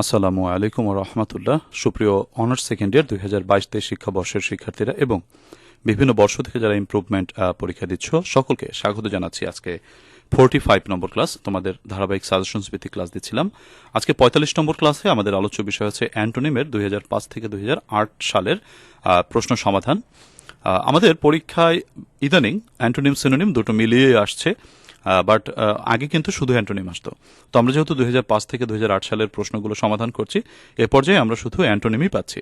আসসালামু আলাইকুম রহমতুল্লাহ। সুপ্রিয় অনার্স সেকেন্ড ইয়ার দুই হাজার বাইশ তেইশ শিক্ষাবর্ষের শিক্ষার্থীরা এবং বিভিন্ন বর্ষ থেকে যারা ইমপ্রুভমেন্ট পরীক্ষা দিচ্ছ, সকলকে স্বাগত জানাচ্ছি আজকে ফোরটি ফাইভ নম্বর ক্লাস তোমাদের ধারাবাহিক সাজেশনস ভিত্তিক ক্লাস দিচ্ছিলাম। আজকে পঁয়তাল্লিশ নম্বর ক্লাসে আমাদের আলোচ্য বিষয় হচ্ছে অ্যান্টোনিমের দুই হাজার পাঁচ থেকে দুই হাজার আট সালের প্রশ্ন সমাধান। আমাদের পরীক্ষায় ইদানিং অ্যান্টোনিম সিনোনিম দুটো মিলিয়ে আসছে। বাট আগে কিন্তু শুধু অ্যান্টনিম আসতো তো আমরা যেহেতু দুই হাজার পাঁচ থেকে দুই হাজার আট সালের প্রশ্নগুলো সমাধান করছি, এ পর্যায়ে আমরা শুধু অ্যান্টোনিমই পাচ্ছি।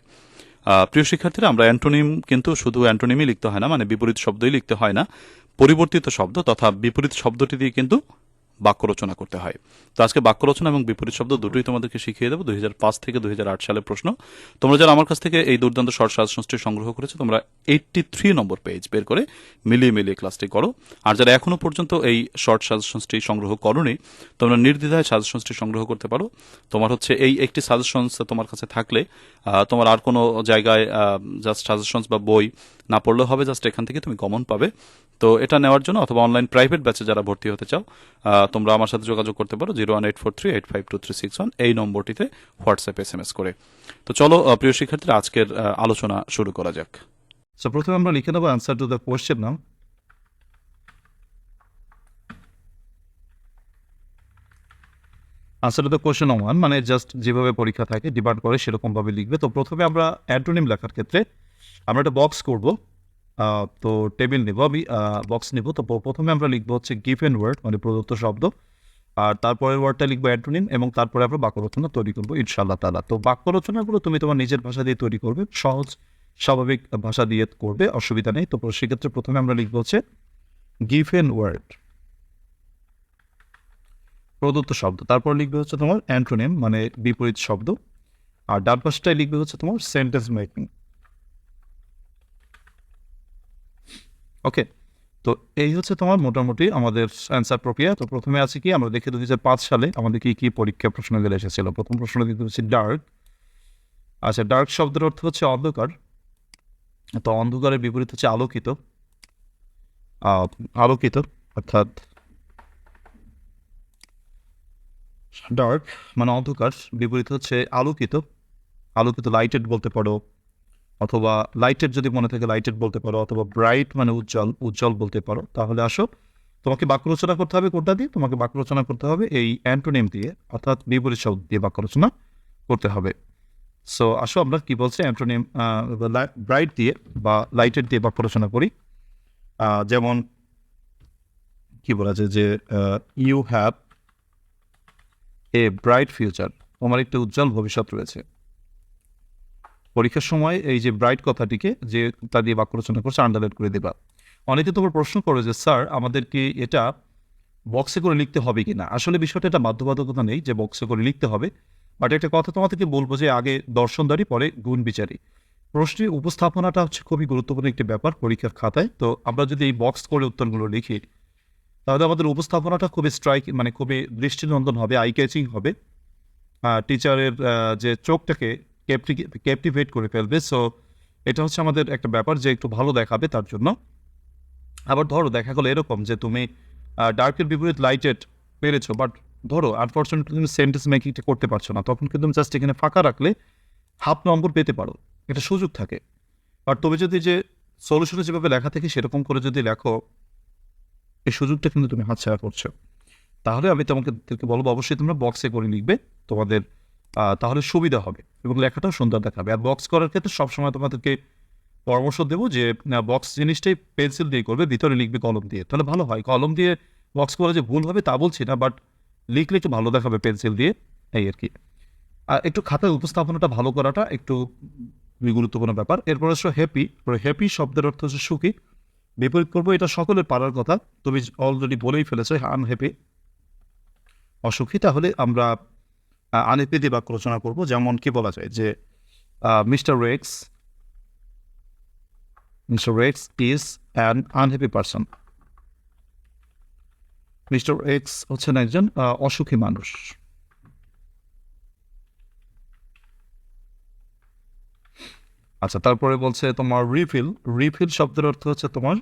প্রিয় শিক্ষার্থীরা, আমরা অ্যান্টোনিম কিন্তু শুধু অ্যান্টোনিমই লিখতে হয় না মানে বিপরীত শব্দই লিখতে হয় না। পরিবর্তিত শব্দ তথা বিপরীত শব্দটি দিয়ে কিন্তু বাক্য রচনা করতে হয়। তো আজকে বাক্য রচনা এবং বিপরীত শব্দ দুটোই তোমাদেরকে শিখিয়ে দেবো। দুই হাজার পাঁচ থেকে দুই হাজার আট সালের প্রশ্ন। তোমরা যারা আমার কাছ থেকে এই দুর্দান্ত শর্ট সাজেশনসটি সংগ্রহ করেছ, তোমরা এইটটি থ্রি নম্বর পেজ বের করে মিলিয়ে মিলিয়ে ক্লাসটি করো। আর যারা এখনও পর্যন্ত এই শর্ট সাজেশনসটি সংগ্রহ করোনি, তোমরা নির্দ্বিধায় সাজেশনসটি সংগ্রহ করতে পারো। তোমার হচ্ছে এই একটি সাজেশনস তোমার কাছে থাকলে তোমার আর কোনো জায়গায় জাস্ট সাজেশনস বা বই না পড়লেও হবে জাস্ট এখান থেকে তুমি কমন পাবে। তো এটা নেওয়ার জন্য অথবা অনলাইন প্রাইভেট ব্যাচে যারা ভর্তি হতে চাও তোমরা আমার সাথে যোগাযোগ করতে পারো zero one eight four three eight five two three six one এই নম্বরটিতে হোয়াটসঅ্যাপ এস এম এস করে। তো চলো প্রিয় শিক্ষার্থীরা, আজকের আলোচনা শুরু করা যাক। সো প্রথমে আমরা লিখে নেব অ্যান্সার টু দ্য কোয়েশ্চেন নাম। Answer to the question one মানে জাস্ট যেভাবে পরীক্ষা থাকে ডিমান্ড করে সেরকমভাবে লিখবে। তো প্রথমে আমরা অ্যান্টোনিম লেখার ক্ষেত্রে আমরা একটা বক্স করব। তো টেবিল নেব আমি বক্স নেব। তো প্রথমে আমরা লিখব হচ্ছে গিভেন ওয়ার্ড মানে প্রদত্ত শব্দ। আর তারপরে ওয়ার্ডটা লিখব অ্যান্টোনিম এবং তারপরে আমরা বাক্য রচনা তৈরি করব ইনশাল্লাহ তালা তো বাক্য রচনাগুলো তুমি তোমার নিজের ভাষা দিয়ে তৈরি করবে, সহজ, স্বাভাবিক ভাষা দিয়ে করবে, অসুবিধা নেই। তো সেক্ষেত্রে প্রথমে আমরা লিখব হচ্ছে গিভেন ওয়ার্ড প্রদত্ত শব্দ। তারপর লিখবে হচ্ছে তোমার অ্যান্টোনিম মানে বিপরীত শব্দ। আর ডান পাশটায় লিখবে হচ্ছে তোমার সেন্টেন্স মেকিং ওকে তো এই হচ্ছে তোমার মোটামুটি আমাদের অ্যান্সার প্রক্রিয়া। তো প্রথমে আছে কি, আমরা দেখি দু সালে আমাদের কি কি পরীক্ষা প্রশ্নগুলো এসেছিল। প্রথম প্রশ্ন দিতে হচ্ছে ডার্ক আচ্ছা ডার্ক শব্দের অর্থ হচ্ছে অন্ধকার। তো অন্ধকারের বিপরীত হচ্ছে আলোকিত। আলোকিত, অর্থাৎ ডার্ক মানে অন্ধকার। বিপরীত হচ্ছে আলোকিত। আলোকিত লাইটেড বলতে পারো। অথবা লাইটেড যদি মনে থাকে লাইটেড বলতে পারো, অথবা ব্রাইট মানে উজ্জ্বল উজ্জ্বল বলতে পারো, তাহলে আসো। তোমাকে বাক্য রচনা করতে হবে কোনটা দিয়ে? তোমাকে বাক্য রচনা করতে হবে এই অ্যান্টোনিম দিয়ে, অর্থাৎ বিপরীত শব্দ দিয়ে বাক্য রচনা করতে হবে। সো আসো আমরা কি বলছি? অ্যান্টোনিম ব্রাইট দিয়ে বা লাইটেড দিয়ে বাক্য রচনা করি। যেমন কি বলা যায় যে you have a bright future তোমার একটা উজ্জ্বল ভবিষ্যৎ রয়েছে। পরীক্ষার সময় এই যে ব্রাইট কথাটিকে যে তা দিয়ে বাক্য রচনা করছে আন্ডারলাইন করে দেবা। অনেকে তোমার প্রশ্ন করো যে স্যার আমাদের কি এটা বক্সে করে লিখতে হবে কি না আসলে বিষয়টা এটা বাধ্যবাধকতা নেই যে বক্সে করে লিখতে হবে। বাট একটা কথা তোমাদেরকে বলব যে, আগে দর্শনদারি, পরে গুণ বিচারি। প্রশ্নের উপস্থাপনাটা হচ্ছে খুবই গুরুত্বপূর্ণ একটি ব্যাপার পরীক্ষার খাতায়। তো আমরা যদি এই বক্স করে উত্তরগুলো লিখি, তাহলে আমাদের উপস্থাপনাটা খুবই স্ট্রাইক মানে খুবই দৃষ্টিনন্দন হবে আই ক্যাচিং হবে টিচারের যে চোখটাকে ক্যাপটিভেট করে ফেলবে। সো এটা হচ্ছে আমাদের একটা ব্যাপার যে একটু ভালো দেখাবে তার জন্য। আবার ধরো, দেখা গেলো এরকম যে তুমি ডার্কের বিপরীত লাইটেড পেরেছ বাট ধরো আনফর্চুনেটলি তুমি সেন্টেন্স মেকিংটা করতে পারছ না। তখন কিন্তু জাস্ট এখানে ফাঁকা রাখলে হাফ নম্বর পেতে পারো। এটা সুযোগ থাকে। আর তুমি যদি যে সলিউশনে যেভাবে লেখা থাকে, সেরকম করে যদি লেখো, এই সুযোগটা কিন্তু তুমি হাতছাড়া করছ। তাহলে আমি তোমাকে বলব, অবশ্যই তোমরা বক্সে করে লিখবে। তোমাদের তাহলে সুবিধা হবে এবং লেখাটাও সুন্দর দেখাবে। আর বক্স করার ক্ষেত্রে সবসময় তোমাদেরকে পরামর্শ দেবো যে বক্স জিনিসটাই পেন্সিল দিয়ে করবে, ভিতরে লিখবে কলম দিয়ে। তাহলে ভালো হয়। কলম দিয়ে বক্স করা যে ভুল হবে তা বলছি না বাট লিখলে একটু ভালো দেখাবে পেন্সিল দিয়ে। এই আর কি। আর একটু খাতায় উপস্থাপনাটা ভালো করাটা একটু গুরুত্বপূর্ণ ব্যাপার। এরপর আসলে হ্যাপি হ্যাপি শব্দের অর্থ হচ্ছে সুখী। বিপরীত করব, এটা সকলের পারার কথা। তুমি অলরেডি বলেই ফেলেছো আনহ্যাপি অসুখী। তাহলে আমরা দিয়ে বাক্য রচনা করব, যেমন কি বলা যায় যে mister Rex mister Rex is an unhappy person. Mister X হচ্ছেন একজন অসুখী মানুষ। আচ্ছা তারপরে বলছে তোমার রিফিল রিফিল শব্দের অর্থ হচ্ছে তোমার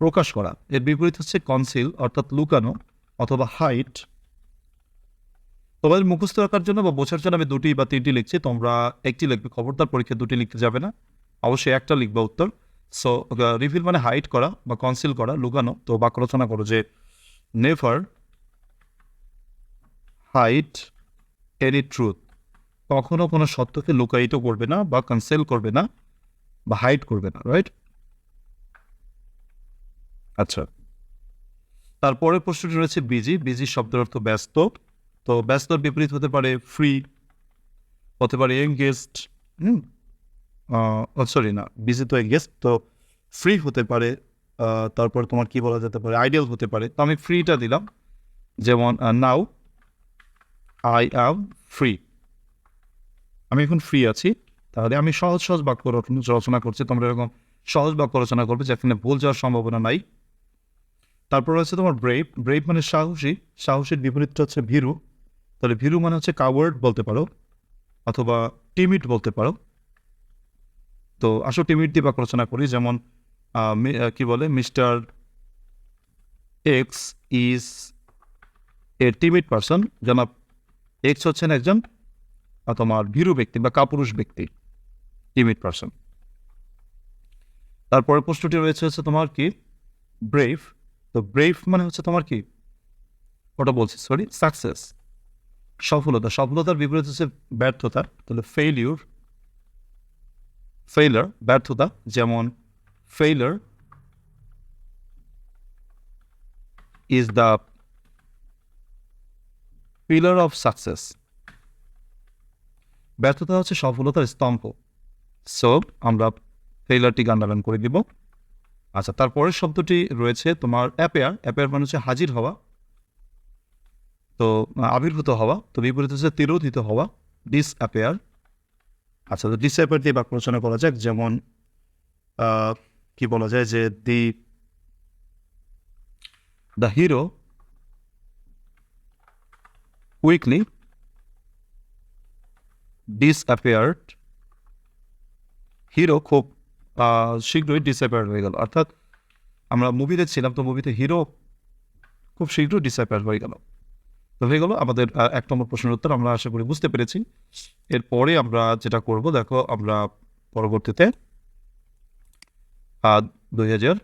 প্রকাশ করা। এর বিপরীত হচ্ছে কনসিল, অর্থাৎ লুকানো, অথবা হাইট। তোমাদের মুখস্থ রাখার জন্য বা বোঝার জন্য আমি দুটি বা তিনটি লিখছি। তোমরা একটি লিখবে খবরদার পরীক্ষা দুটি লিখতে যাবে না। অবশ্যই একটা লিখবে উত্তর। সো রিভিল মানে হাইট করা বা কনসিল করা, লুকানো। তো বাক্য রচনা করো যে নেভার হাইট এনি ট্রুথ কখনো কোনো সত্যকে লুকায়িত করবে না বা কনসেল করবে না বা হাইড করবে না রাইট আচ্ছা। তারপরে প্রশ্নটি রয়েছে বিজি বিজি শব্দের অর্থ ব্যস্ত। তো ব্যস্তর বিপরীত হতে পারে ফ্রি হতে পারে এঙ্গেজড হুম সরি না বিজি তো এঙ্গেজড তো ফ্রি হতে পারে তারপর তোমার কি বলা যেতে পারে আইডিয়াল হতে পারে, তো আমি ফ্রিটা দিলাম, যেমন নাও আই অ্যাম ফ্রি আমি এখন ফ্রি আছি, তাহলে আমি সহজ সহজ বাক্য রচনা- রচনা করছি, তোমরা এরকম সহজ বাক্য রচনা করবে, যেখানে ভুল যাওয়ার সম্ভাবনা নাই। তারপর হচ্ছে তোমার ব্রেভ ব্রেভ মানে সাহসী, সাহসীর বিপরীতটা হচ্ছে ভীরু। তাহলে ভীরু মানে হচ্ছে কাওয়ার্ড বলতে পারো, অথবা টিমিট বলতে পারো। তো আসো টিমিট দিয়ে বাক্য রচনা করি, যেমন কি বলে? Mister X is a timid person জনাব এক্স হচ্ছেন একজন তোমার ভীরু ব্যক্তি বা কাপুরুষ ব্যক্তি টিমিট পারসন তারপরে প্রশ্নটি রয়েছে হচ্ছে তোমার কি? ব্রেভ তো ব্রেভ মানে হচ্ছে তোমার কি? ওটা বলছি সরি সাকসেস সফলতা, সফলতার বিপরীত হচ্ছে ব্যর্থতা, তাহলে ফেইলিউর ফেইলার ব্যর্থতা, যেমন failure is the pillar of success ব্যর্থতা হচ্ছে সফলতার স্তম্ভ। সো আমরা ফেইলারটিকে আন্ডারলাইন করে দিব। আচ্ছা তারপরের শব্দটি রয়েছে তোমার অ্যাপেয়ার অ্যাপেয়ার মানে হচ্ছে হাজির হওয়া। তো আবির্ভূত হওয়া, তো বিপরীত হচ্ছে তিরোধিত হওয়া ডিস অ্যাপেয়ার আচ্ছা তো ডিস অ্যাপেয়ার দিয়ে বাক্য রচনা করা যাক, যেমন কি বলা যায় যে the the hero quickly disappeared hero খুব শীঘ্রই ডিসঅ্যাপিয়ার হয়ে গেল। অর্থাৎ, আমরা মুভি দেখছিলাম তো মুভিতে হিরো খুব শীঘ্রই ডিসঅ্যাপিয়ার হয়ে গেল। তো হয়ে গেলো। আমাদের এক নম্বর প্রশ্নের উত্তর আমরা আশা করি বুঝতে পেরেছি। এরপরে আমরা যেটা করব, দেখো আমরা পরবর্তীতে দুই হাজার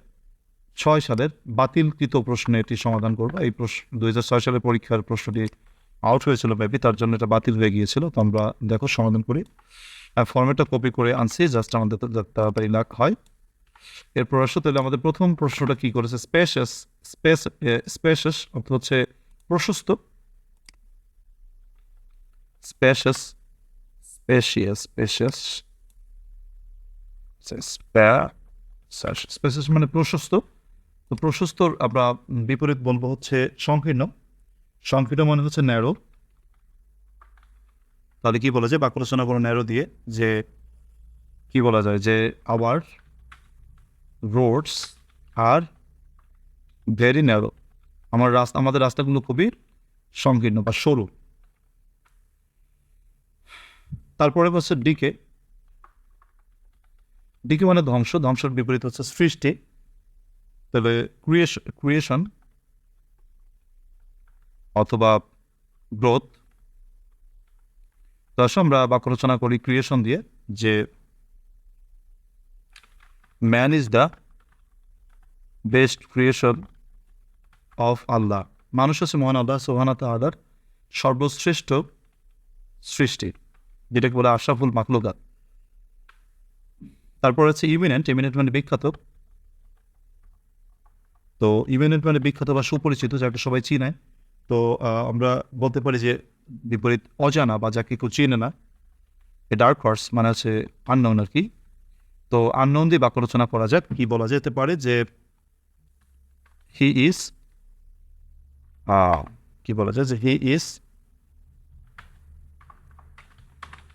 ছয় সালের বাতিলকৃত প্রশ্নে এটি সমাধান করব। এই প্রশ্ন, দুই হাজার ছয় সালের পরীক্ষার প্রশ্নটি আউট হয়েছিল মেবি তার জন্য এটা বাতিল হয়ে গিয়েছিল। তো আমরা দেখো সমাধান করি। ফর্মেটটা কপি করে আনছি জাস্ট আমাদের তাড়াতাড়ি লাখ হয়। এরপর আসো, তাহলে আমাদের প্রথম প্রশ্নটা কি করেছে? স্পেশাস স্পেস স্পেশাস অর্থ হচ্ছে প্রশস্ত। স্পেশাস স্পেশিয়াস স্পেশাস স্পেশাস মানে প্রশস্ত। তো প্রশস্তর আমরা বিপরীত বলব হচ্ছে সংকীর্ণ। সংকীর্ণ মানে হচ্ছে ন্যারো তাহলে কি বলা যায়? বাক্য রচনা কোনো ন্যারো দিয়ে যে কি বলা যায়? যে our roads are very narrow আমার রাস্তা, আমাদের রাস্তাগুলো খুবই সংকীর্ণ বা সরু। তারপরে হচ্ছে ডিকে ডিকে মানে ধ্বংস, ধ্বংসের বিপরীত হচ্ছে সৃষ্টি। তাহলে ক্রিয়েশন ক্রিয়েশন অথবা গ্রোথ তো আমরা বাক্য রচনা করি ক্রিয়েশন দিয়ে, যে man is the best creation of Allah মানুষ হচ্ছে মহান আল্লাহ সোহানাত আদার সর্বশ্রেষ্ঠ সৃষ্টি। যেটাকে বলে আশরাফুল মাকলুকাত তারপর হচ্ছে ইমিনেন্ট ইমিনেন্ট মানে বিখ্যাত। তো ইমিনেন্ট মানে বিখ্যাত বা সুপরিচিত, যাকে সবাই চিনে। তো আমরা বলতে পারি যে বিপরীত অজানা বা যাকে কেউ চেনে না, এ ডার্ক হর্স মানে হচ্ছে আননোন আর কি। তো আননোন দিয়ে বাক্য রচনা করা যাক, কি বলা যেতে পারে যে হি ইজ কি বলা যায় যে he is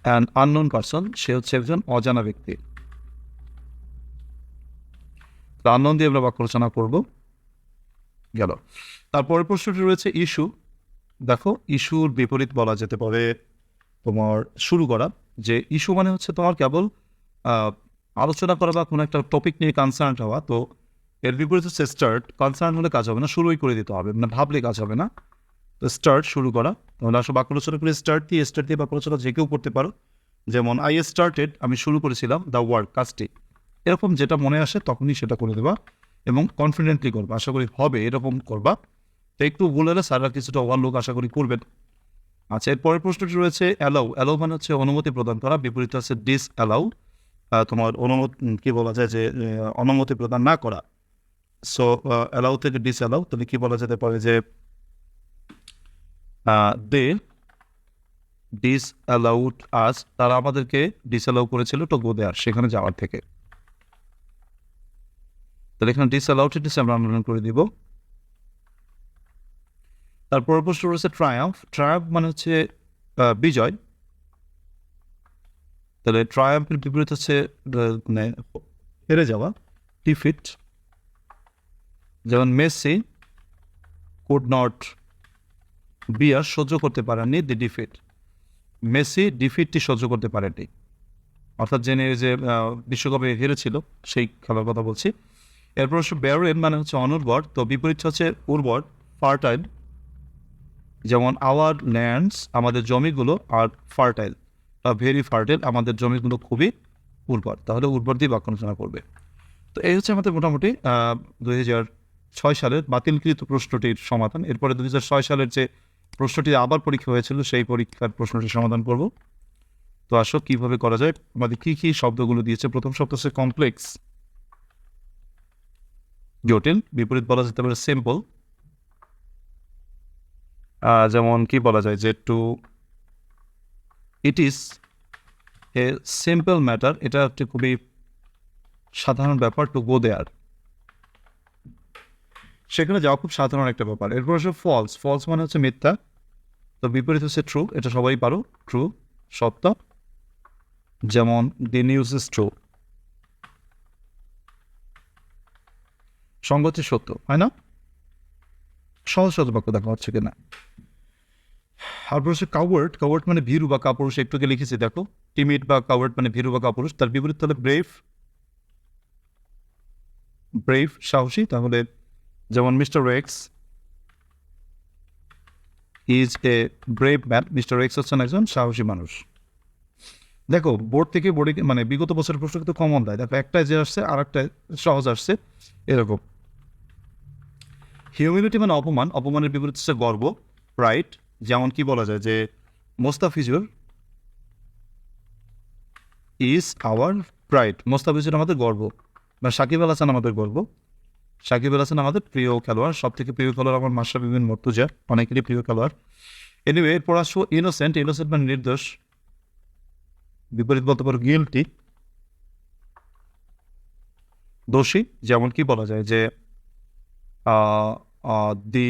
an unknown person, সে হচ্ছে একজন অজানা ব্যক্তি। আননোন দিয়ে আমরা বাক্য রচনা করব। গেল। তারপরের প্রশ্নটি রয়েছে ইস্যু। দেখো, ইস্যুর বিপরীত বলা যেতে পারে তোমার শুরু করা, যে ইস্যু মানে হচ্ছে তোমার কেবল আলোচনা করা বা কোনো একটা টপিক নিয়ে কনসার্ন হওয়া। তো এর বিপরীত হচ্ছে স্টার্ট কনসার্ন হলে কাজ হবে না, শুরুই করে দিতে হবে। মানে ভাবলে কাজ হবে না। তো স্টার্ট শুরু করা। আসলে বাক্য রচনা করে স্টার্ট দিয়ে স্টার্ট দিয়ে বাক্য রচনা যে কেউ করতে পারো। যেমন আই স্টার্টেড আমি শুরু করেছিলাম দ্য ওয়ার্ক কাজটি। এরকম যেটা মনে আসে তখনই সেটা করে দেবা এবং কনফিডেন্টলি করবা। আশা করি হবে, এরকম করবা। তো একটু ভুল হলে স্যাররা কিছুটা ওভারলোক আশা করি করবেন। আচ্ছা এর পরের প্রশ্নটি রয়েছে অ্যালাউ অ্যালাউ মানে হচ্ছে অনুমতি প্রদান করা, বিপরীত আছে ডিস অ্যালাউ তোমার অনুমতি কি বলা যায় যে অনুমতি প্রদান না করা। সো অ্যালাউ থেকে ডিস অ্যালাউ তাহলে কি বলা যেতে পারে যে দে ডিস অ্যালাউড আস তারা আমাদেরকে ডিস অ্যালাউ করেছিল গো দেয়ার, সেখানে যাওয়ার থেকে। তাহলে এখানে ডিস অ্যালাউড ডিস আমরা আন্দোলন করে দিব। তারপর প্রশ্ন রয়েছে ট্রায়াম্ফ ট্রায়াম্ফ মানে হচ্ছে বিজয়। তাহলে ট্রায়াম্ফের বিপরীত হচ্ছে মানে হেরে যাওয়া ডিফিট যেমন মেসি কুড নট বিয়ার সহ্য করতে পারেননি দি ডিফিট। মেসি ডিফিটটি সহ্য করতে পারেননি। অর্থাৎ জেনে যে বিশ্বকাপে হেরেছিল, সেই খেলার কথা বলছি। এরপর হচ্ছে ব্যারেন মানে হচ্ছে অনুর্বর তো বিপরীত হচ্ছে উর্বর, ফার্টাইল। যেমন আওয়ার ল্যান্ডস আমাদের জমিগুলো আর ফার্টাইল। বা ভেরি ফার্টাইল, আমাদের জমিগুলো খুবই উর্বর। তাহলে উর্বর দিয়ে বাক্য রচনা করবে। তো এই হচ্ছে আমাদের মোটামুটি দুই হাজার ছয় সালের বাতিলকৃত প্রশ্নটির সমাধান। এরপরে দুই হাজার ছয় সালের যে প্রশ্নটি আবার পরীক্ষা হয়েছিল, সেই পরীক্ষার প্রশ্নটি সমাধান করব। তো আসো, কীভাবে করা যায়? আমাদের কি কি শব্দগুলো দিয়েছে? প্রথম শব্দ হচ্ছে কমপ্লেক্স জটিল, বিপরীত বলা যেতে পারে সিম্পল যেমন কি বলা যায় যে to it is a simple matter এটা একটি খুবই সাধারণ ব্যাপার টু গো দেয়ার সেখানে যাওয়া খুব সাধারণ একটা ব্যাপার। এরপর হচ্ছে ফলস ফলস মানে হচ্ছে মিথ্যা। তো বিপরীত হচ্ছে ট্রু এটা সবাই পারো ট্রু সত্য। যেমন দি নিউজ ইজ ট্রু সঙ্গতি সত্য, হয় না? সহজ সহজ বাক্য দেখা হচ্ছে কিনা। তারপর হচ্ছে কাওয়ার্ড কাওয়ার্ড মানে ভীরু বা কাপুরুষ একটুকে লিখেছি, দেখো। টিমিট বা কাওয়ার্ড মানে ভীরু বা কাপুরুষ, তার বিপরীত হলে ব্রেভ ব্রেভ সাহসী। তাহলে, যেমন mister X is a brave man mister X হচ্ছেন একজন সাহসী মানুষ। দেখো বোর্ড থেকে বোর্ডে মানে বিগত বছরের প্রশ্ন কিন্তু কমন দেয়। দেখো একটাই যে আসছে আর একটা সহজ আসছে। এরকম। হিউমিলিটি মানে অপমান। অপমানের বিপরীত হচ্ছে গর্ব প্রাইড যেমন কি বলা যায় যে Mustafizur is our pride Mustafizur আমাদের গর্ব। বা সাকিব আল হাসান আমাদের গর্ব। সাকিব আল হাসান আমাদের প্রিয় খেলোয়াড় সব থেকে প্রিয় খেলোয়াড় আমার মাশরাফি বিন মর্তুজা, অনেকেরই প্রিয় খেলোয়াড়। এনিওয়ে এরপর আসব ইনোসেন্ট ইনোসেন্ট মানে নির্দোষ। বিপরীত বলতে পারো গিলটি দোষী যেমন কি বলা যায় যে দি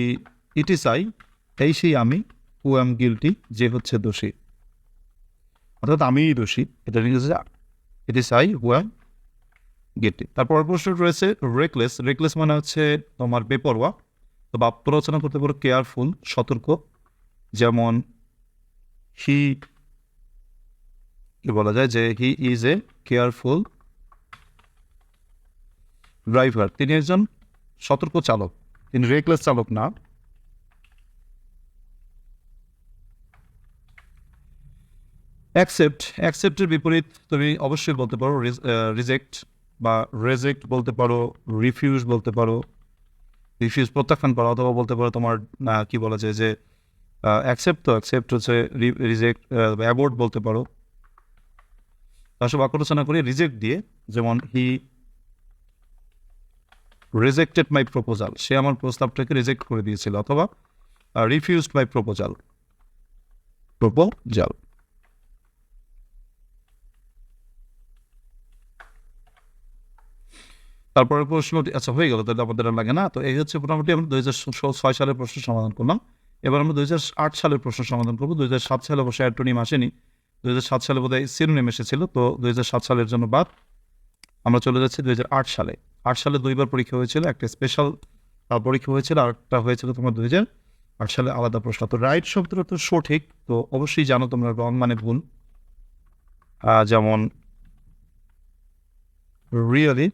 ইট ইস আই এই সেই আমি হু এম গিলটি যে হচ্ছে দোষী। অর্থাৎ আমিই দোষী। এটা ইংরেজি it is I who am guilty তারপর প্রশ্ন রয়েছে রেকলেস রেকলেস মানে হচ্ছে তোমার বেপরোয়া তো বাক্য রচনা করতে পারো কেয়ারফুল সতর্ক, যেমন হি কি বলা যায় যে he is a careful driver তিনি একজন সতর্ক চালক, তিনি রেকলেস চালক না। অ্যাকসেপ্ট অ্যাকসেপ্টের বিপরীত তুমি অবশ্যই বলতে পারো রিজেক্ট বা রেজেক্ট বলতে পারো, রিফিউজ বলতে পারো, রিফিউজ প্রত্যাখ্যান করা অথবা বলতে পারো তোমার কি বলা যায় যে অ্যাকসেপ্ট তো অ্যাকসেপ্ট হচ্ছে রিজেক্ট অ্যাবোর্ড বলতে পারো। আসলে সব রচনা করি রিজেক্ট দিয়ে, যেমন হি রিজেক্টেড মাই প্রপোজাল সে আমার প্রস্তাবটাকে রিজেক্ট করে দিয়েছিল, অথবা রিফিউজড মাই প্রপোজাল প্রপোজাল তারপরে প্রশ্নটি আচ্ছা হয়ে গেল, তাহলে আমাদের লাগে না। তো এই হচ্ছে মোটামুটি আমরা দুই হাজার ছয় সালের প্রশ্ন সমাধান করলাম। এবার আমরা দুই আট সালের প্রশ্ন সমাধান করব। দুই হাজার সাত সালে অবশ্যই অ্যান্টোনিম আসেনি। দুই হাজার সাত সালে বোধহয় সিরোনিম এসেছিল, তো দুই হাজার সাত সালের জন্য বাদ। আমরা চলে যাচ্ছি দুই হাজার আট সালে। আট সালে দুইবার পরীক্ষা হয়েছিল, একটা স্পেশাল পরীক্ষা হয়েছিল, আর একটা হয়েছিল তোমার দুই হাজার আট সালে আলাদা প্রশ্ন। তো রাইট শব্দটা তো সঠিক, তো অবশ্যই জানো তোমরা রং মানে ভুল। যেমন রিয়েলি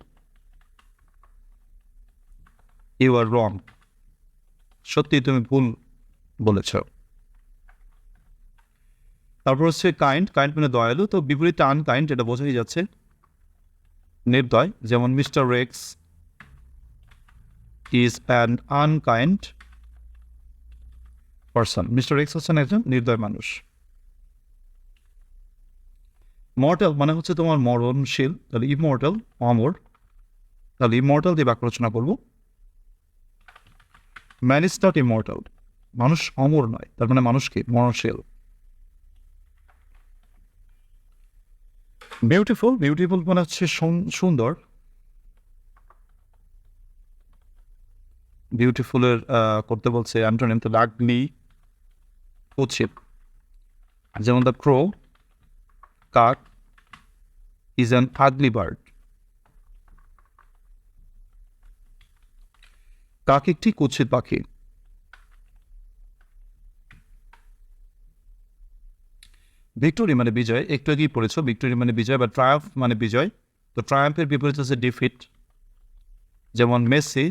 ইউ আর রং সত্যি তুমি ভুল বলেছ। তারপর হচ্ছে কাইন্ড কাইন্ড মানে দয়ালু, তো বিপরীত আনকাইন্ড এটা বোঝাই যাচ্ছে। নির্দয়, যেমন mister Rex is an unkind person mister X হচ্ছেন একজন নির্দয় মানুষ। মর্টাল মানে হচ্ছে তোমার মরণশীল, তাহলে ইমর্টাল অমর। তাহলে ইমর্টাল দিয়ে বাক্য রচনা করব। ম্যান ইজ নট ইমর্টাল মানুষ অমর নয়, তার মানে মানুষকে মরণশীল। বিউটিফুল বিউটিফুল মানে হচ্ছে সুন- সুন্দর। বিউটিফুলের করতে বলছে অ্যান্টোনিম তো লাগলি উচিত। যেমন দ্য ক্রো, কাক ইজ অ্যান আগলি বার্ড কাক একটি কুৎসিত পাখি? ভিক্টোরি মানে বিজয়, একটু আগেই পড়েছ ভিক্টোরি মানে বিজয় বা ট্রায়াম্ফ মানে বিজয়। তো ট্রায়াম্ফের বিপরীত হচ্ছে ডিফিট যেমন Messi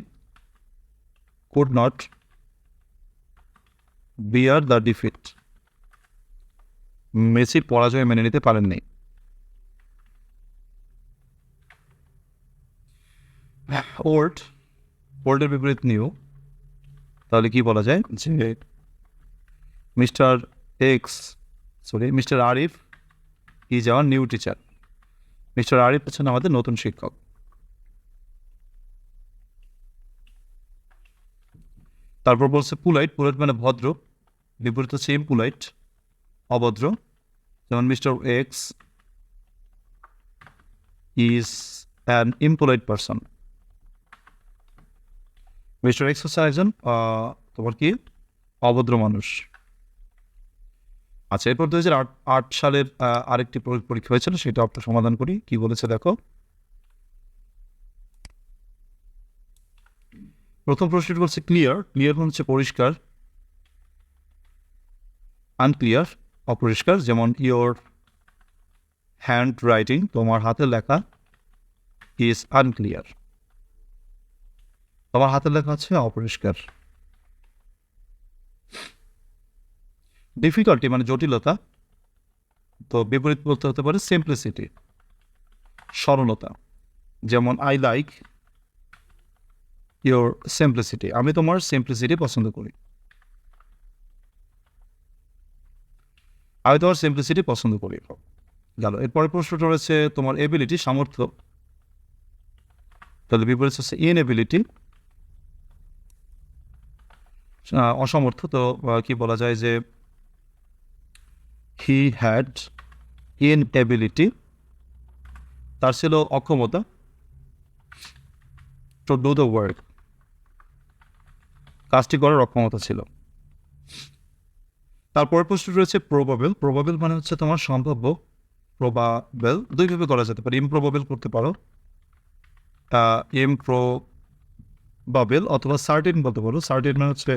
could not bear the defeat Messi পরাজয় মেনে নিতে পারেননি। ওল্ড ওল্ডের বিপরীত নিউ তাহলে কি বলা যায়? যে mister X sorry mister Arif is our new teacher? Mister Arif হচ্ছেন আমাদের নতুন শিক্ষক। তারপর বলছে পুলাইট পুলাইট মানে ভদ্র বিপরীত হচ্ছে ইমপুলাইট অভদ্র। যেমন mister X is an impolite person. Mister X হচ্ছে একজন তোমার কি? অভদ্র মানুষ। আচ্ছা এরপর দু হাজার আট সালের আরেকটি পরীক্ষা হয়েছিল, সেটা আপনার সমাধান করি। কি বলেছে দেখো? প্রথম প্রশ্নটি বলছে ক্লিয়ার ক্লিয়ার হচ্ছে পরিষ্কার। আনক্লিয়ার অপরিষ্কার, যেমন ইয়োর হ্যান্ড রাইটিং তোমার হাতের লেখা ইজ আনক্লিয়ার তোমার হাতের লেখা হচ্ছে অপরিষ্কার। ডিফিকাল্টি মানে জটিলতা, তো বিপরীত বলতে হতে পারে সিম্পলিসিটি সরলতা। যেমন আই লাইক ইয়োর সিম্পলিসিটি আমি তোমার সিম্পলিসিটি পছন্দ করি। আমি তোমার সিম্পলিসিটি পছন্দ করি। গেল। এরপরের প্রশ্নটা রয়েছে তোমার এবিলিটি সামর্থ্য। তাহলে বিপরীত হচ্ছে ইনএবিলিটি অসমর্থ তো কি বলা যায় যে হি হ্যাড ইনএবিলিটি তার ছিল অক্ষমতা টু ডু দ্য ওয়ার্ক কাজটি করার অক্ষমতা ছিল। তারপর প্রশ্ন রয়েছে প্রবাবেল প্রবাবেল মানে হচ্ছে তোমার সম্ভাব্য। প্রবাবেল দুইভাবে করা যেতে পারে। ইমপ্রবাবেল করতে পারো ইমপ্রবাবেল অথবা সার্টিন বলতে পারো। সার্টিন মানে হচ্ছে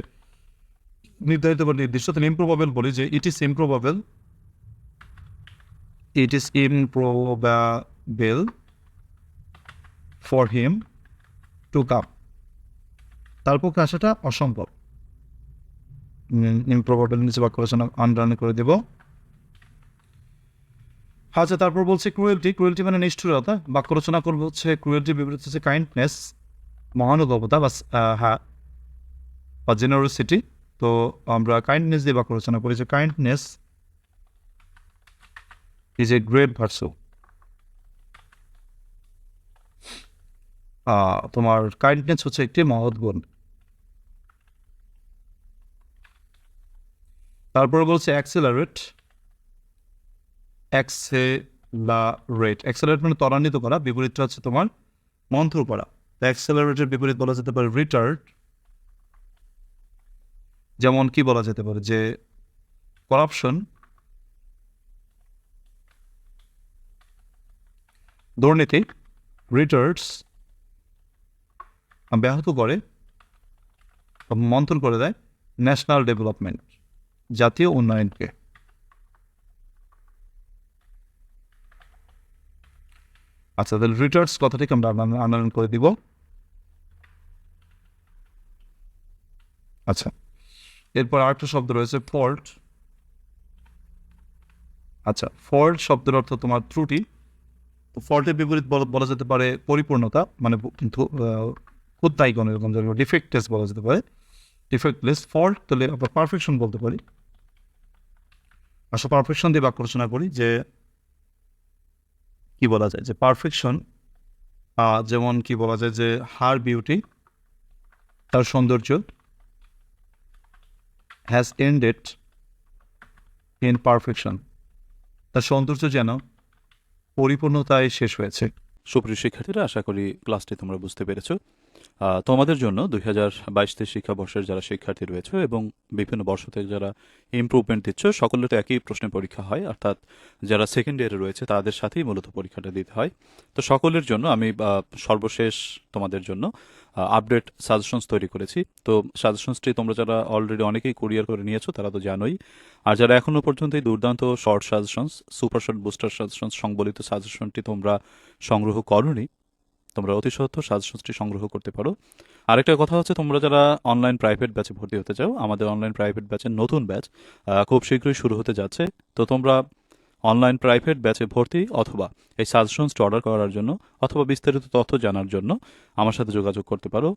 নির্ধারিত বা নির্দিষ্ট তাহলে ইমপ্রবাবেল বলি যে it is improbable it is improbable for him to come তার পক্ষে আসাটা অসম্ভব। ইমপ্রবাবেল নিচে বাক্য রচনা আন্ডারলাইন করে দেব। আচ্ছা তারপর বলছে ক্রুয়েলটি ক্রুয়েলটি মানে নিষ্ঠুরতা। বাক্য রচনা করব হচ্ছে ক্রুয়েলটি বিপরীত হচ্ছে কাইন্ডনেস মহানুভবতা বা হ্যাঁ বা জেনারোসিটি তো আমরা কাইন্ডনেস দিয়ে বাক্য রচনা করি যে kindness is a great virtue তোমার কাইন্ডনেস হচ্ছে একটি মহৎ গুণ। তারপর বলছে অ্যাক্সেলারেট অ্যাক্সেলারেট অ্যাক্সেলারেট মানে ত্বরান্বিত করা, বিপরীতটা হচ্ছে তোমার মন্থর করা। অ্যাক্সেলারেটের বিপরীত বলা যেতে পারে রিটার্ড যেমন কি বলা যেতে পারে যে করাপশন দুর্নীতি রিটার্ডস ব্যাহত করে মন্থন করে দেয় ন্যাশনাল ডেভেলপমেন্ট জাতীয় উন্নয়নকে। আচ্ছা তাহলে রিটার্স কথাটিকে আমরা আন্দোলন করে দিব। আচ্ছা। এরপর আরেকটা শব্দ রয়েছে ফল্ট আচ্ছা ফল্ট শব্দের অর্থ তোমার ত্রুটি। ফল্টের বিপরীত বলা- যেতে পারে পরিপূর্ণতা মানে খুদ্দাই কোনো এরকম যেরকম ডিফেক্টলেস বলা যেতে পারে। ডিফেক্টলেস ফল্ট তাহলে আমরা পারফেকশন বলতে পারি। আসলে পারফেকশন দিয়ে বাক্য রচনা করি যে, কি বলা যায়? যে পারফেকশন যেমন কি বলা যায় যে, হার বিউটি তার সৌন্দর্য হ্যাজ এন্ডেড ইন পারফেকশন তার সৌন্দর্য যেন পরিপূর্ণতায় শেষ হয়েছে। সুপ্রিয় শিক্ষার্থীরা, আশা করি ক্লাসটি তোমরা বুঝতে পেরেছ। তোমাদের জন্য দুই হাজার বাইশ তেইশ শিক্ষাবর্ষের যারা শিক্ষার্থী রয়েছে এবং বিভিন্ন বর্ষ থেকে যারা ইমপ্রুভমেন্ট দিচ্ছ, সকলের তো একই প্রশ্নের পরীক্ষা হয়, অর্থাৎ যারা সেকেন্ড ইয়ারে রয়েছে তাদের সাথেই মূলত পরীক্ষাটা দিতে হয়। তো সকলের জন্য আমি সর্বশেষ তোমাদের জন্য আপডেট সাজেশনস তৈরি করেছি। তো সাজেশনসটি তোমরা যারা অলরেডি অনেকেই কুরিয়ার করে নিয়েছো, তারা তো জানোই। আর যারা এখনও পর্যন্ত এই দুর্দান্ত short suggestions super short booster suggestions সংবলিত সাজেশনটি তোমরা সংগ্রহ করনি, তোমরা অতি সত্ত্বর সাজেশনসটি সংগ্রহ করতে পারো। আরেকটা কথা হচ্ছে, তোমরা যারা অনলাইন প্রাইভেট ব্যাচে ভর্তি হতে চাও, আমাদের অনলাইন প্রাইভেট ব্যাচের নতুন ব্যাচ খুব শীঘ্রই শুরু হতে যাচ্ছে। তো তোমরা অনলাইন প্রাইভেট ব্যাচে ভর্তি অথবা এই সাজেশনসটি অর্ডার করার জন্য অথবা বিস্তারিত তথ্য জানার জন্য আমার সাথে যোগাযোগ করতে পারো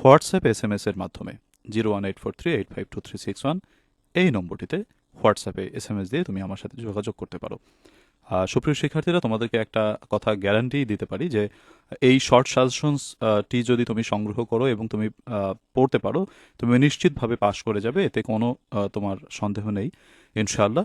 হোয়াটসঅ্যাপ এস এম এস এর মাধ্যমে zero one eight four three eight five two three six one. এই নম্বরটিতে হোয়াটসঅ্যাপে এস এম এস দিয়ে তুমি আমার সাথে যোগাযোগ করতে পারো। সুপ্রিয় শিক্ষার্থীরা, তোমাদেরকে একটা কথা গ্যারান্টি দিতে পারি যে, এই শর্ট সাজেশনস টি যদি তুমি সংগ্রহ করো এবং তুমি পড়তে পারো, তুমি নিশ্চিতভাবে পাশ করে যাবে, এতে কোনো তোমার সন্দেহ নেই। ইনশাআল্লাহ।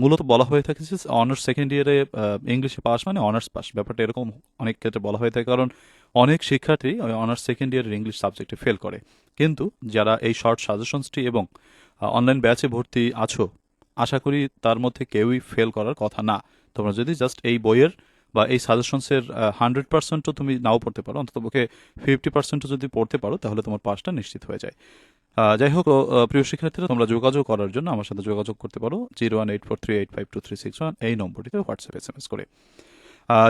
মূলত বলা হয়ে থাকে যে অনার্স সেকেন্ড ইয়ারে ইংলিশে পাস মানে অনার্স পাস ব্যাপারটা এরকম অনেক ক্ষেত্রে বলা হয়ে থাকে কারণ অনেক শিক্ষার্থী ওই অনার্স সেকেন্ড ইয়ারের ইংলিশ সাবজেক্টে ফেল করে। কিন্তু যারা এই শর্ট সাজেশনসটি এবং অনলাইন ব্যাচে ভর্তি আছো, আশা করি তার মধ্যে কেউই ফেল করার কথা না। তোমরা যদি জাস্ট এই বইয়ের বা এই সাজেশনসের হান্ড্রেড পার্সেন্টও তুমি নাও পড়তে পারো অন্তত পক্ষে ফিফটি পার্সেন্টও যদি পড়তে পারো, তাহলে তোমার পাসটা নিশ্চিত হয়ে যায়। যাই হোক প্রিয় শিক্ষার্থীরা, তোমরা যোগাযোগ করার জন্য আমার সাথে যোগাযোগ করতে পারো, zero one eight four three eight five two three six one, এই নম্বরটিতে হোয়াটসঅ্যাপ এস এম এস করে।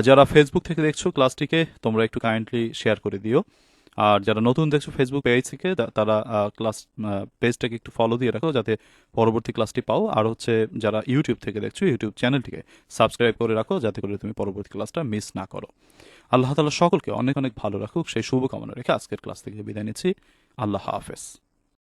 যারা ফেসবুক থেকে দেখছ ক্লাসটিকে, তোমরা একটু কাইন্ডলি শেয়ার করে দিও। আর যারা নতুন দেখছ ফেসবুক পেজ থেকে তারা ক্লাস পেজটাকে একটু ফলো দিয়ে রাখো, যাতে পরবর্তী ক্লাসটি পাও। আর হচ্ছে যারা ইউটিউব থেকে দেখছ ইউটিউব চ্যানেলটিকে সাবস্ক্রাইব করে রাখো, যাতে করে তুমি পরবর্তী ক্লাসটা মিস না করো। আল্লাহ তালা সকলকে অনেক অনেক ভালো রাখুক। সেই শুভকামনা রেখে আজকের ক্লাস থেকে বিদায় নিচ্ছি। আল্লাহ হাফেজ।